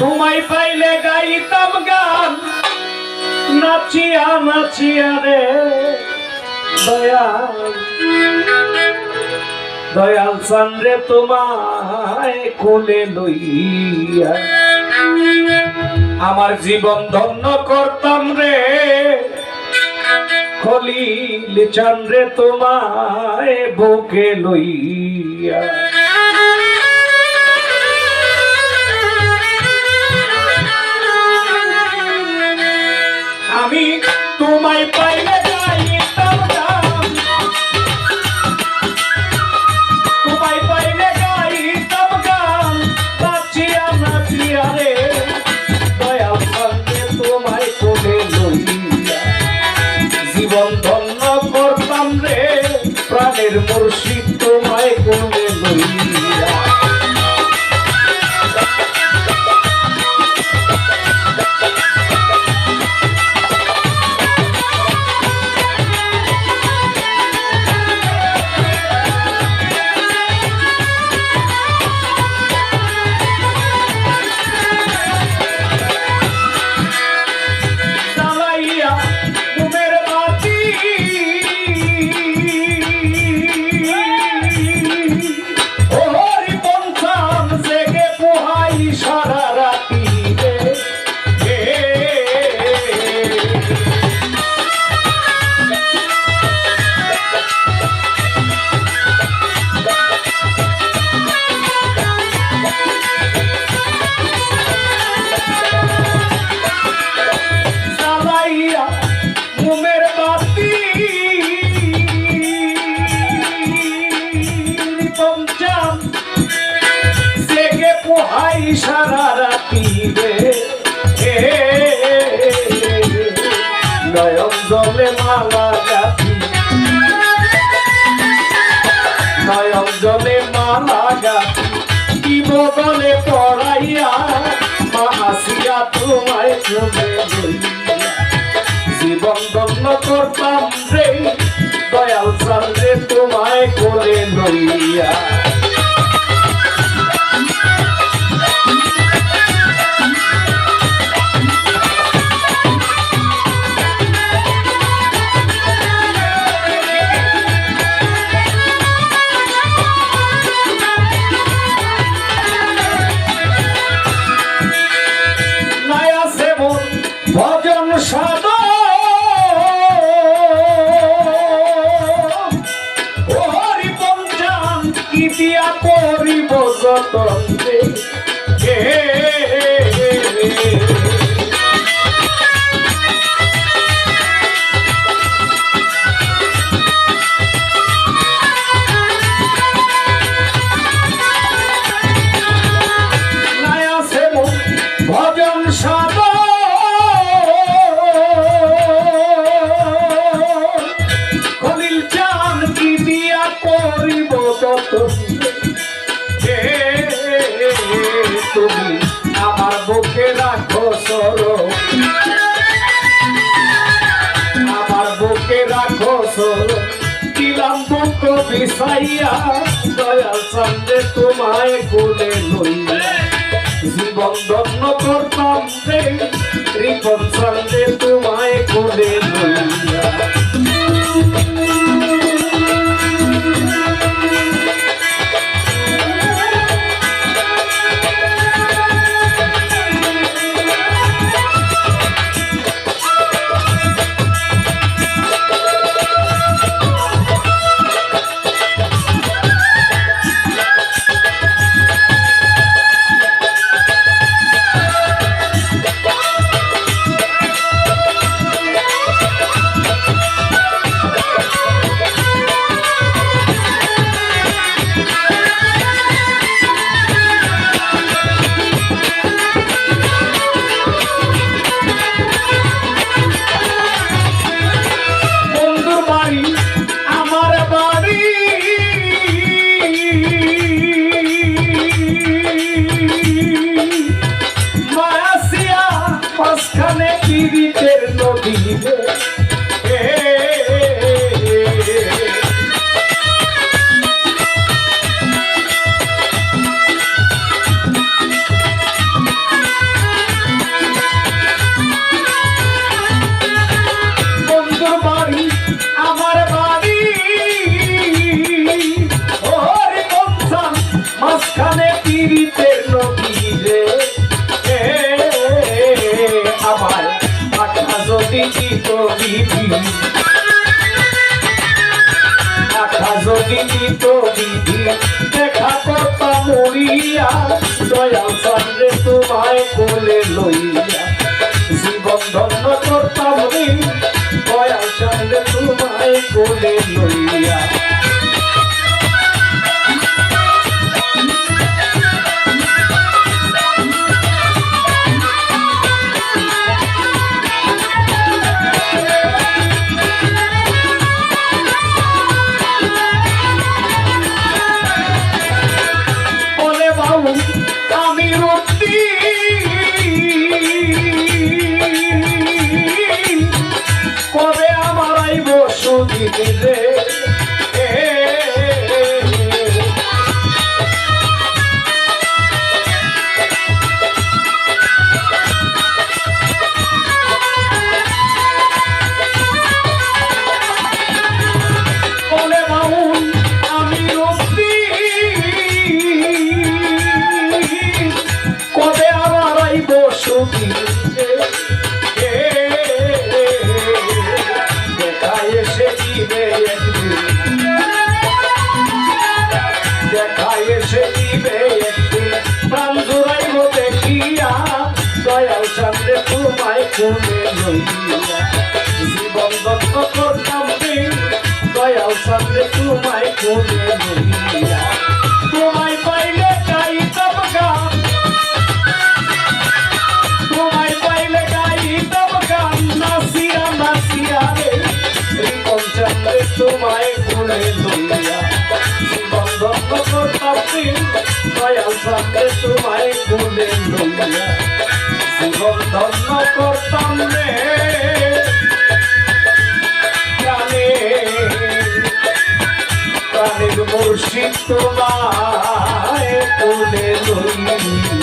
তোমায় পাইলে গাইতাম গান। নাচিয়া নাচিয়া রে। দয়াল দয়াল সান রে তোমায় কোলে লইয়া। আমার জীবন ধন্য করতাম রে। খলিল চান রে তোমায় বুকে লইয়া। তোমায় চলে জীবন দণ্ড করতাম রে দয়াল সামনে তোমায় করে নইয়া তরঙ্গ বিষাইয়া দয়া সঙ্গে তোমায় কোলে লইয়া। জীবন দগ্ন করতাম রে রিপন জীবিতের নদী Maskane pirite loki বিধি আখা যদি সামনে তোমায় কোলে লইয়া জীবন ধন্য করতাম রে দয়াল সামনে তোমায় কোলে কোলে লইয়া জীবন দত্ত করতাম দয়াল চান্দে তোমায় কোলে লইয়া তোমায় পাইলে গাইতাম গান তোমায় পাইলে গাইতাম গান নাসিয়া নাসিয়া রে রিপন চান্দে তোমায় কোলে লইয়া জীবন জীবন ধন্য করতাম রে প্রাণে প্রাণের মুর্শিদ তোমায় কোলে লইয়া